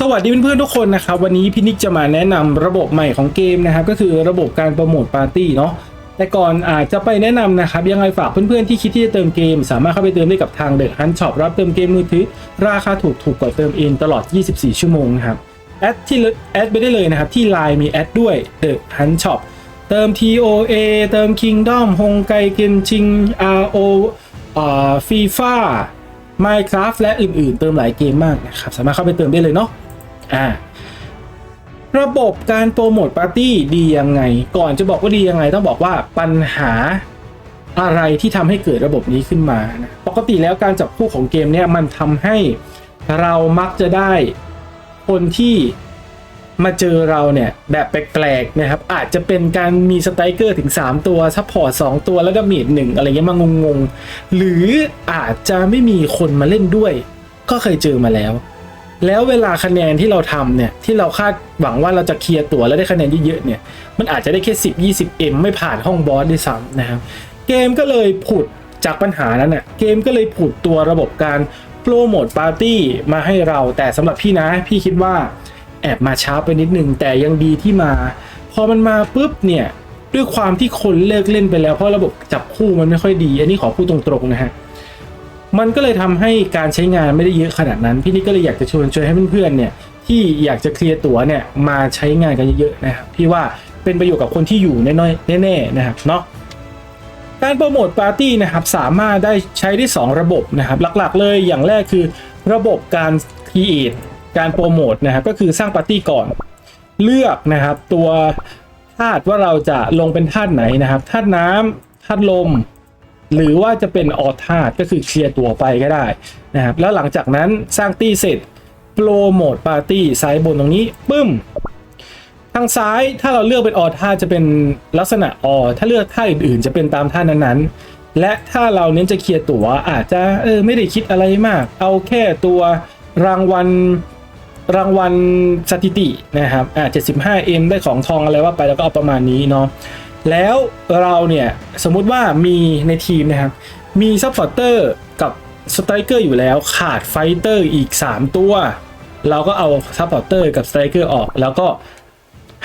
สวัสดีเพื่อนๆทุกคนนะครับวันนี้พี่นิกจะมาแนะนำระบบใหม่ของเกมนะครับก็คือระบบการโปรโมทปาร์ตี้เนาะแต่ก่อนอาจจะไปแนะนำนะครับ ยังไงฝากเพื่อนๆที่คิดที่จะเติมเกม สามารถเข้าไปเติมได้กับทางเดอะฮันช็อปรับเติมเกมมือถือ ราคาถูกถูกกว่าเติมเองตลอด 24 ชั่วโมงนะครับแอดที่แอดไปได้เลยนะครับ ที่ Line มีแอดด้วย The Hunt Shop เติม TOA เติม Kingdom ฮงไกเกนชิง RO อ่าฟีฟ่า Minecraft และอื่นๆ เติมหลายเกมมากนะครับ สามารถเข้าไปเติมได้เลยเนาะ อ่าระบบการโปรโมทปาร์ตี้ดียังไง ก่อนจะบอกว่าดียังไง ต้องบอกว่าปัญหาอะไรที่ทำให้เกิดระบบนี้ขึ้นมานะปกติแล้วการจับคู่ของเกมเนี่ยมันทำให้เรามักจะได้คนที่มาเจอเราเนี่ยแบบแปลกๆนะครับ อาจจะเป็นการมีสไตรเกอร์ถึง 3 ตัวซัพพอร์ต2ตัวแล้วก็มีดหนึ่งอะไรเงี้ยมางงๆ หรืออาจจะไม่มีคนมาเล่นด้วย ก็เคยเจอมาแล้ว แล้วเวลาคะแนนที่เราทำเนี่ยที่เราคาดหวังว่าเราจะเคลียร์ตัวแล้วได้คะแนนเยอะๆเนี่ยมันอาจจะได้แค่10 20 M ไม่ผ่านห้องบอสด้วยซ้ำนะครับเกมก็เลยผุดจากปัญหานั้นน่ะเกมก็เลยผุดตัวระบบการโปรโมทปาร์ตี้มาให้เรา แต่สำหรับพี่นะพี่คิดว่าแอบมาช้าไปนิดนึงแต่ยังดีที่มา พอมันมาปุ๊บเนี่ยด้วยความที่คนเลิกเล่นไปแล้วเพราะระบบจับคู่มันไม่ค่อยดี อันนี้ขอพูดตรงๆนะฮะ มันก็เลยทำให้การใช้งานไม่ได้เยอะขนาดนั้น พี่นี่ก็เลยอยากจะชวนชวนให้เพื่อนๆเนี่ยที่อยากจะเคลียร์ตั๋วเนี่ยมาใช้งานกันเยอะๆนะครับพี่ว่าเป็นประโยชน์กับคนที่อยู่แน่ๆแน่ๆนะครับเนาะการโปรโมทปาร์ตี้นะครับสามารถได้ใช้ได้ 2 ระบบนะครับหลักๆเลยอย่างแรกคือระบบการ create การโปรโมทนะครับก็คือสร้างปาร์ตี้ก่อน เลือกนะครับตัวธาตุว่าเราจะลงเป็นธาตุไหนนะครับธาตุน้ำธาตุลม หรือว่าจะเป็นออธาตุก็คือเคลียร์ตัวไปก็ได้นะครับแล้วหลังจากนั้นสร้างตี้เสร็จโปรโมทปาร์ตี้ซ้ายบนตรงนี้ปึ้มทางซ้ายถ้าเราเลือกเป็นออธาจะเป็นลักษณะอถ้าเลือกท่าอื่นๆ จะเป็นตามท่านั้นๆ และถ้าเราเน้นจะเคลียร์ตัวอาจจะเออไม่ได้คิดอะไรมาก เอาแค่ตัวรางวัลรางวัลสถิตินะครับอ่า 75M ได้ของทองอะไรว่าไปแล้วก็เอาประมาณนี้เนาะ แล้วเราเนี่ยสมมุติว่ามีในทีมนะครับมีซัพพอร์เตอร์กับสไตรเกอร์อยู่แล้วขาดไฟเตอร์อีก 3 ตัว เราก็เอาซัพพอร์เตอร์กับสไตรเกอร์ออก แล้วก็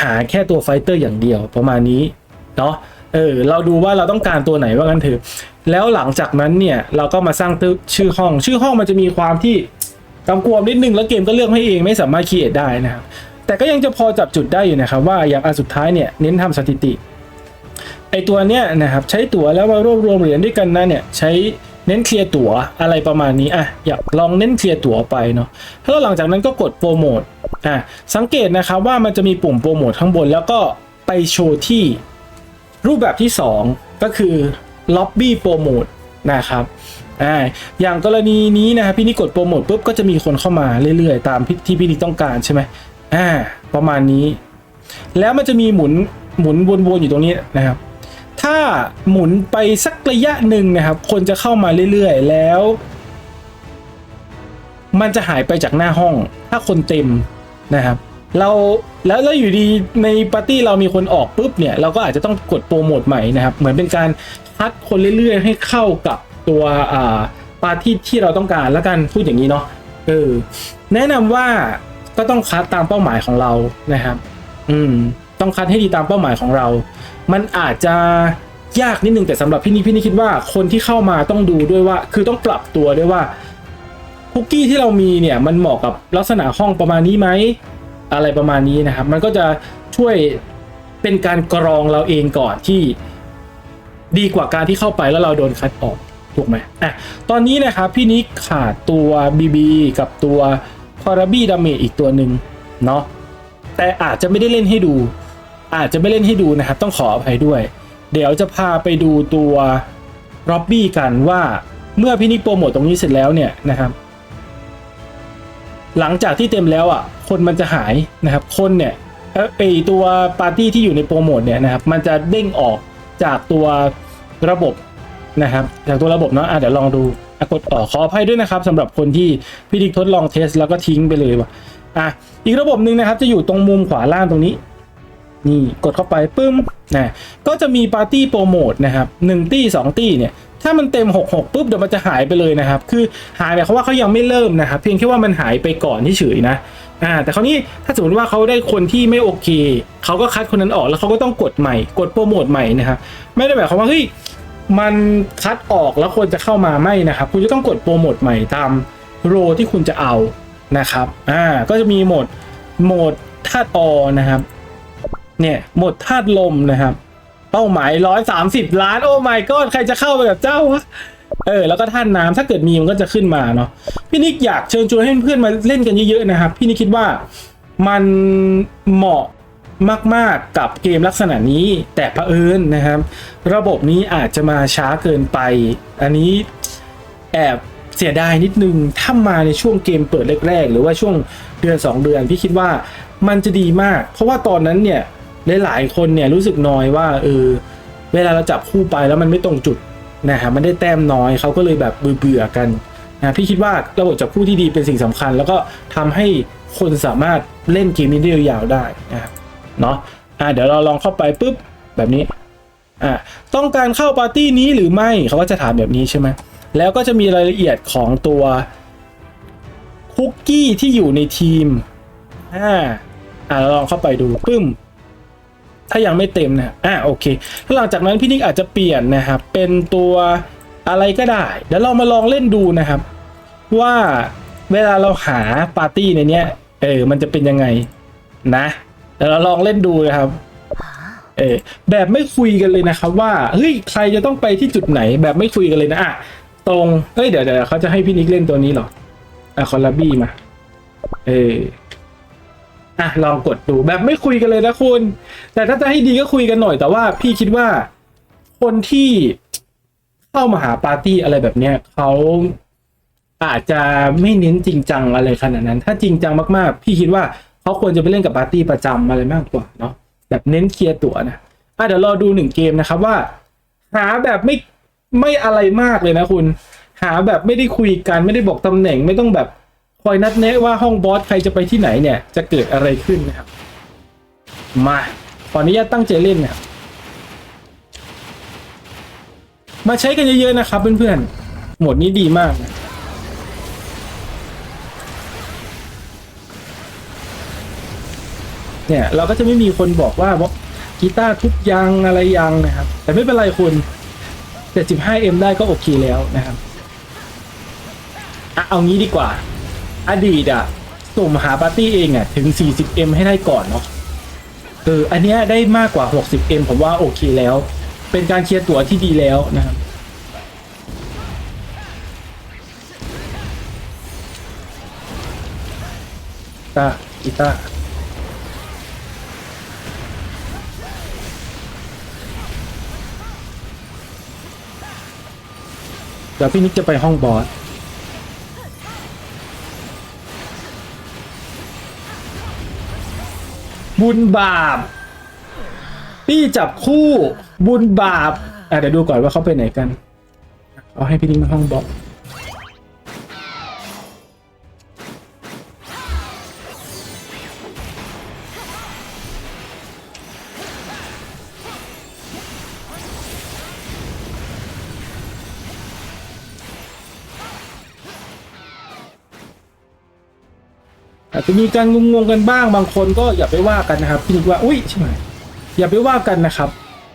หาแค่ตัวไฟเตอร์อย่างเดียวประมาณนี้เนาะเออเราดูว่าเราต้องการตัวไหนว่างั้นเถอะแล้วหลังจากนั้นเนี่ยเราก็มาสร้างชื่อห้อง ชื่อห้องมันจะมีความที่กำกวมนิดนึงแล้วเกมก็เลือกให้เองไม่สามารถคีเอทได้นะครับแต่ก็ยังจะพอจับจุดได้อยู่นะครับว่าอย่างอันสุดท้ายเนี่ยเน้นทำสถิติ ไอตัวเนี้ยนะครับใช้ตั๋วแล้วมารวบรวมเหรียญด้วยกันนะเนี่ยใช้เน้นเคลียร์ตั๋วอะไรประมาณนี้อะอยากลองเน้นเคลียร์ตั๋วไปเนาะแล้วหลังจากนั้นก็กดโปรโมทอะสังเกตนะครับว่ามันจะมีปุ่มโปรโมทข้างบน แล้วก็ไปโชว์ที่รูปแบบที่ 2 ก็คือล็อบบี้โปรโมทนะครับอ่าอย่างกรณีนี้นะครับพี่นี่กดโปรโมทปุ๊บก็จะมีคนเข้ามาเรื่อยๆ ตามที่พี่นี่ต้องการใช่ไหมอ่าประมาณนี้ แล้วมันจะมีหมุนหมุนวนๆอยู่ตรงนี้นะครับ ถ้าหมุนไปสักระยะหนึ่งนะครับ คนจะเข้ามาเรื่อยๆ แล้ว มันจะหายไปจากหน้าห้อง ถ้าคนเต็มนะครับเราแล้วแล้วอยู่ดีในปาร์ตี้เรามีคนออกปุ๊บเนี่ยเราก็อาจจะต้องกดโปรโมทใหม่นะครับ เหมือนเป็นการคัดคนเรื่อยๆ ให้เข้ากับตัวอ่าปาร์ตี้ที่เราต้องการแล้วกันพูดอย่างนี้เนาะเออแนะนำว่าก็ต้องคัดตามเป้าหมายของเรานะครับ อืม ต้องคัดให้ดีตามเป้าหมายของเรา มันอาจจะยากนิดนึงแต่สำหรับพี่นี่พี่นี่คิดว่าคนที่เข้ามาต้องดูด้วยว่า คือต้องปรับตัวด้วยว่าคุกกี้ที่เรามีเนี่ยมันเหมาะกับลักษณะห้องประมาณนี้ไหมอะไรประมาณนี้นะครับ มันก็จะช่วยเป็นการกรองเราเองก่อนที่ ดีกว่าการที่เข้าไปแล้วเราโดนคัดออกถูกไหมอะตอนนี้นะครับพี่นิกขาดตัว BB กับตัวคอราบี้ดาเมจอีกตัวหนึ่งเนาะแต่อาจจะไม่ได้เล่นให้ดู อาจจะไม่เล่นให้ดูนะครับ ต้องขออภัยด้วย เดี๋ยวจะพาไปดูตัวร็อบบี้กันว่าเมื่อพี่นิกโปรโมทตรงนี้เสร็จแล้วเนี่ยนะครับ หลังจากที่เต็มแล้วอะ คนมันจะหายนะครับ คนเนี่ยไอตัวปาร์ตี้ที่อยู่ในโปรโมทเนี่ยนะครับ มันจะเด้งออกจากตัวระบบนะครับ จากตัวระบบเนาะอะเดี๋ยวลองดูกดออกขออภัยด้วยนะครับสำหรับคนที่พี่ดิกทดลองเทสแล้วก็ทิ้งไปเลยว่ะอะอีกระบบหนึ่งนะครับ จะอยู่ตรงมุมขวาล่างตรงนี้ นี่กดเข้าไปปึ้มนะก็จะมีปาร์ตี้โปรโมทนะครับหนึ่งตี้สองตี้เนี่ยถ้ามันเต็ม 66 ปุ๊บเดี๋ยวมันจะหายไปเลยนะครับ คือหายแบบเขามว่าเขายังไม่เริ่มนะครับ เพียงแค่ว่ามันหายไปก่อนที่เฉยนะอ่าแต่คราวนี้ถ้าสมมติว่าเขาได้คนที่ไม่โอเค เขาก็คัดคนนั้นออกแล้วเขาก็ต้องกดใหม่ กดโปรโมทใหม่นะครับไม่ได้หมายความว่าเฮ้ยมันคัดออกแล้วควรจะเข้ามาไม่นะครับ คุณจะต้องกดโปรโมทใหม่ตามโรที่คุณจะเอานะครับอ่าก็จะมีโหมดโหมดธาตุอนะครับ เนี่ยหมดธาตุลมนะครับ เป้าหมายร้อยสามสิบล้านโอ้ my god ใครจะเข้าไปกับเจ้าวะเออแล้วก็ท่านน้ำถ้าเกิดมีมันก็จะขึ้นมาเนาะพี่นิกอยากเชิญชวนให้เพื่อนมาเล่นกันเยอะๆนะครับ พี่นิกคิดว่ามันเหมาะมาก ๆ กับเกมลักษณะนี้แต่เผอิญนะครับ ระบบนี้อาจจะมาช้าเกินไป อันนี้แอบเสียดายนิดนึงถ้ามาในช่วงเกมเปิดแรก ๆ หรือว่าช่วงเดือน 2 เดือน พี่คิดว่ามันจะดีมาก เพราะว่าตอนนั้นเนี่ย หลายคนเนี่ยรู้สึกน้อยว่าเออเวลาเราจับคู่ไปแล้วมันไม่ตรงจุดนะครับมันได้แต้มน้อยเขาก็เลยแบบเบื่อๆกันนะพี่คิดว่าระบบจับคู่ที่ดีเป็นสิ่งสำคัญ แล้วก็ทำให้คนสามารถเล่นเกมนี้ได้ยาวๆได้นะครับเนาะอะเดี๋ยวเราลองเข้าไปปุ๊บแบบนี้อะต้องการเข้าปาร์ตี้นี้หรือไม่เขาก็จะถามแบบนี้ใช่ไหมแล้วก็จะมีรายละเอียดของตัวคุกกี้ที่อยู่ในทีมอ่าอะเราลองเข้าไปดูปึ้ม ถ้ายังไม่เต็มนะอะโอเคแล้วหลังจากนั้นพี่นิกอาจจะเปลี่ยนนะครับเป็นตัวอะไรก็ได้ เดี๋ยวเรามาลองเล่นดูนะครับ ว่าเวลาเราหาปาร์ตี้ในเนี้ยเออมันจะเป็นยังไงนะเดี๋ยวเราลองเล่นดูนะครับเออแบบไม่คุยกันเลยนะครับ ว่าเฮ้ยใครจะต้องไปที่จุดไหน แบบไม่คุยกันเลยนะอะตรงเฮ้ยเดี๋ยวเดี๋ยวเขาจะให้พี่นิกเล่นตัวนี้หรออะคอลลาบี้มา เออ อะลองกดดูแบบไม่คุยกันเลยนะคุณ แต่ถ้าจะให้ดีก็คุยกันหน่อย แต่ว่าพี่คิดว่าคนที่เข้ามาหาปาร์ตี้อะไรแบบเนี้ยเขาอาจจะไม่เน้นจริงจังอะไรขนาดนั้น ถ้าจริงจังมากๆ พี่คิดว่าเขาควรจะไปเล่นกับปาร์ตี้ประจำอะไรมากกว่าเนาะแบบเน้นเคลียร์ตั๋วนะอะเดี๋ยวรอดูหนึ่งเกมนะครับว่า หาแบบไม่ไม่อะไรมากเลยนะคุณ หาแบบไม่ได้คุยกันไม่ได้บอกตำแหน่งไม่ต้องแบบ คอยนัดแนะว่าห้องบอสใครจะไปที่ไหนเนี่ยจะเกิดอะไรขึ้นนะครับ มาขออนุญาตตั้งใจเล่นนะครับมาใช้กันเยอะๆนะครับ เพื่อนๆโหมดนี้ดีมากนะเนี่ยเราก็จะไม่มีคนบอกว่ากีตาร์ทุกยังอะไรยังนะครับ แต่ไม่เป็นไรคุณแต่ 15M ได้ก็โอเคแล้วนะครับอะเอางี้ดีกว่า อดีตอะสุ่มหาปาร์ตี้เองอะถึง 40M ให้ได้ก่อนเนาะเอออันเนี้ยได้มากกว่า 60M ผมว่าโอเคแล้ว เป็นการเคลียร์ตั๋วที่ดีแล้วนะครับตากีตาเดี๋ยวพี่นิกจะไปห้องบอส บุญบาปพี่จับคู่บุญบาปอะเดี๋ยวดูก่อนว่าเขาไปไหนกัน เอาให้พี่นิกมาห้องบอสอก มีการงงๆกันบ้างบางคนก็อย่าไปว่ากันนะครับพี่นิกว่าอุ้ยใช่ไหมอย่าไปว่ากันนะครับ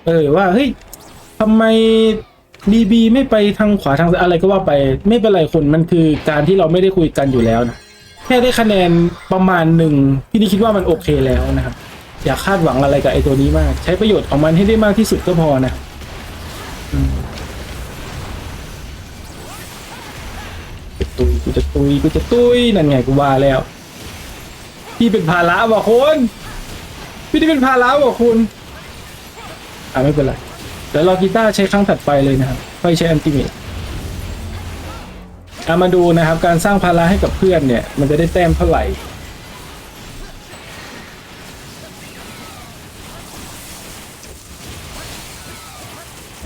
เออว่าเฮ้ยทำไมดีบีไม่ไปทางขวาทางซ้ายอะไรก็ว่าไปไม่เป็นไรคนมันคือการที่เราไม่ได้คุยกันอยู่แล้วนะแค่ได้คะแนนประมาณหนึ่งพี่นิกคิดว่ามันโอเคแล้วนะครับ อย่าคาดหวังอะไรกับไอ้ตัวนี้มาก ใช้ประโยชน์ของมันให้ได้มากที่สุดก็พอนะตุยกูจะตุยกูจะตุยนั่นไงกูว่าแล้ว พี่เป็นภาระบอกคุณพี่ที่เป็นภาระบอกคุณอ่าไม่เป็นไรเดี๋ยวรอกีตาร์ใช้ครั้งถัดไปเลยนะครับค่อยใช้อันติเมตเอามาดูนะครับ การสร้างภาระให้กับเพื่อนเนี่ย มันจะได้แต้มเท่าไหร่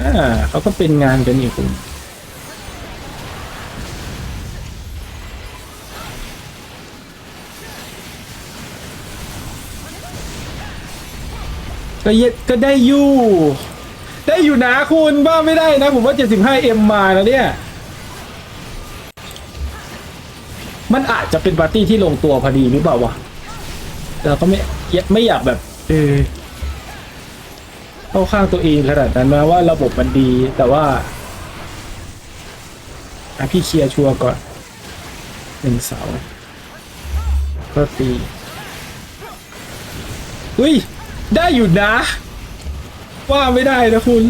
อ่าเขาก็เป็นงานกันอีกคุณ ก็เยก็ได้อยู่ ได้อยู่นะคุณว่าไม่ได้นะ ผมว่า 75M มาแล้วเนี่ย มันอาจจะเป็นปาร์ตี้ที่ลงตัวพอดีหรือเปล่าวะแต่เราก็ไม่ไม่อยากแบบ เออเข้าข้างตัวเองขนาดนั้นนะว่าระบบมันดี แต่ว่าอพี่เคลียร์ชัวร์ก่อนหนึ่งเสาก็ตีเฮ้ย ได้อยู่นะ ว่าไม่ได้นะคุณ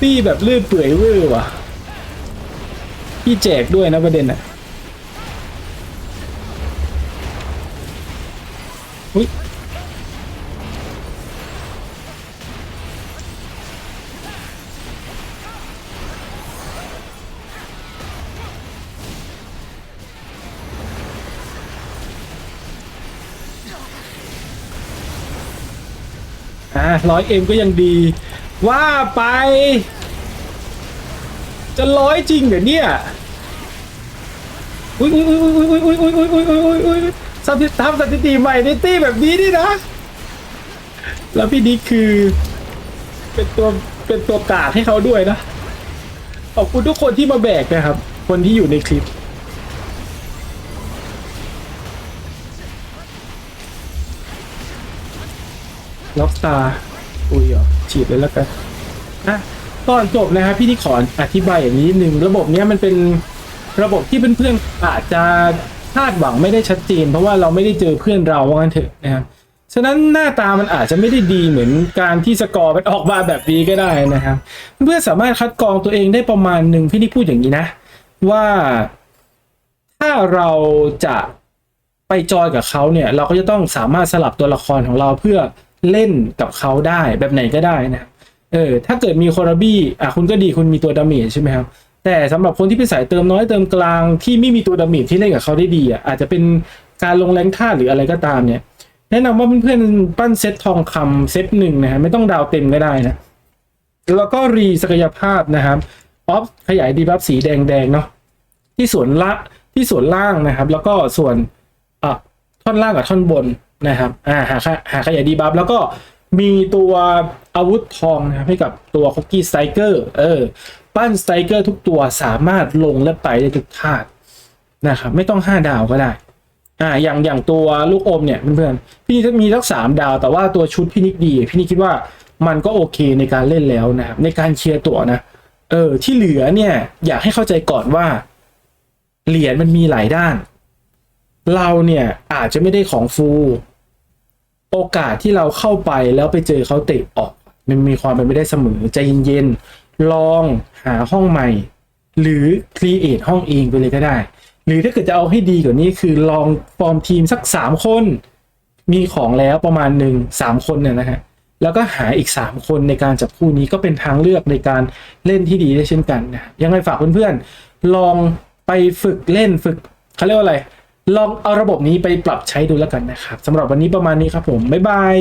พี่แบบลื่นเปื่อยเวอร์ว่ะพี่แจกด้วยนะประเด็นอะอุ้ย อะร้อยเอ็มก็ยังดี ว่าไป จะร้อยจริงเหรอเนี่ยอุ้ยอุ้ยอุ้ยอุ้ยอุ้ยอุ้ยอุ้ยอุ้ยอุ้ยอุ้ยอุ้ยสถิติทำสถิติใหม่ในตี้แบบนี้นี่นะ แล้วพี่ดิคือ เป็นตัวเป็นตัวกาดให้เขาด้วยนะขอบคุณทุกคนที่มาแบกนะครับ คนที่อยู่ในคลิป ล็อกตาอุ้ยเหรอฉีดเลยแล้วกันอะก่อนจบนะครับพี่ที่ขออธิบายอย่างนี้นิดนึงระบบเนี้ยมันเป็นระบบที่เพื่อนๆอาจจะคาดหวังไม่ได้ชัดเจน เพราะว่าเราไม่ได้เจอเพื่อนเราว่างั้นเถอะนะครับฉะนั้นหน้าตามันอาจจะไม่ได้ดีเหมือนการที่สกอร์มันออกมาแบบนี้ก็ได้นะครับ เพื่อนสามารถคัดกรองตัวเองได้ประมาณหนึ่งพี่ที่พูดอย่างนี้นะ ว่าถ้าเราจะไปจอยกับเขาเนี่ย เราก็จะต้องสามารถสลับตัวละครของเราเพื่อ เล่นกับเขาได้แบบไหนก็ได้นะครับเออถ้าเกิดมีคอร์บี้อะคุณก็ดีคุณมีตัวดาเมจใช่ไหมครับแต่สำหรับคนที่เป็นสายเติมน้อยเติมกลางที่ไม่มีตัวดาเมจที่เล่นกับเขาได้ดีอะอาจจะเป็นการลงแรงท่าหรืออะไรก็ตามเนี่ย แนะนำว่าเพื่อนๆปั้นเซตทองคำเซตหนึ่งนะฮะไม่ต้องดาวเต็มก็ได้นะแล้วก็รีศักยภาพนะครับออฟขยายดีบัฟสีแดงๆเนาะที่ส่วนละที่ส่วนล่างนะครับ แล้วก็ส่วนอะท่อนล่างกับท่อนบน นะครับอ่าหาขหาขยายดีบัฟแล้วก็มีตัวอาวุธทองนะครับให้กับตัวคุกกี้สไตเกอร์เออปั้นสไตเกอร์ทุกตัวสามารถลงและไปได้ทุกธาตุนะครับไม่ต้องห้าดาวก็ได้อ่าอย่างอย่างตัวลูกอมเนี่ยเพื่อนๆพี่นิมีทั้งสามดาว แต่ว่าตัวชุดพี่นิกดี พี่นิกคิดว่ามันก็โอเคในการเล่นแล้วนะครับในการเคลียร์ตัวนะเออที่เหลือเนี่ยอยากให้เข้าใจก่อนว่าเหรียญมันมีหลายด้าน เราเนี่ยอาจจะไม่ได้ของฟู โอกาสที่เราเข้าไปแล้วไปเจอเขาเตะออก มันมีความเป็นไปได้เสมอใจเย็นๆลองหาห้องใหม่ หรือครีเอทห้องเองไปเลยก็ได้ หรือถ้าเกิดจะเอาให้ดีกว่านี้คือลองฟอร์มทีมสักสามคน มีของแล้วประมาณหนึ่งสามคนเนี่ยนะฮะแล้วก็หาอีกสามคนในการจับคู่นี้ก็เป็นทางเลือกในการเล่นที่ดีได้เช่นกันนะยังไงฝากเพื่อนๆลองไปฝึกเล่นฝึกเขาเรียกว่าอะไร ลองเอาระบบนี้ไปปรับใช้ดูแล้วกันนะครับสำหรับวันนี้ประมาณนี้ครับผมบ๊ายบาย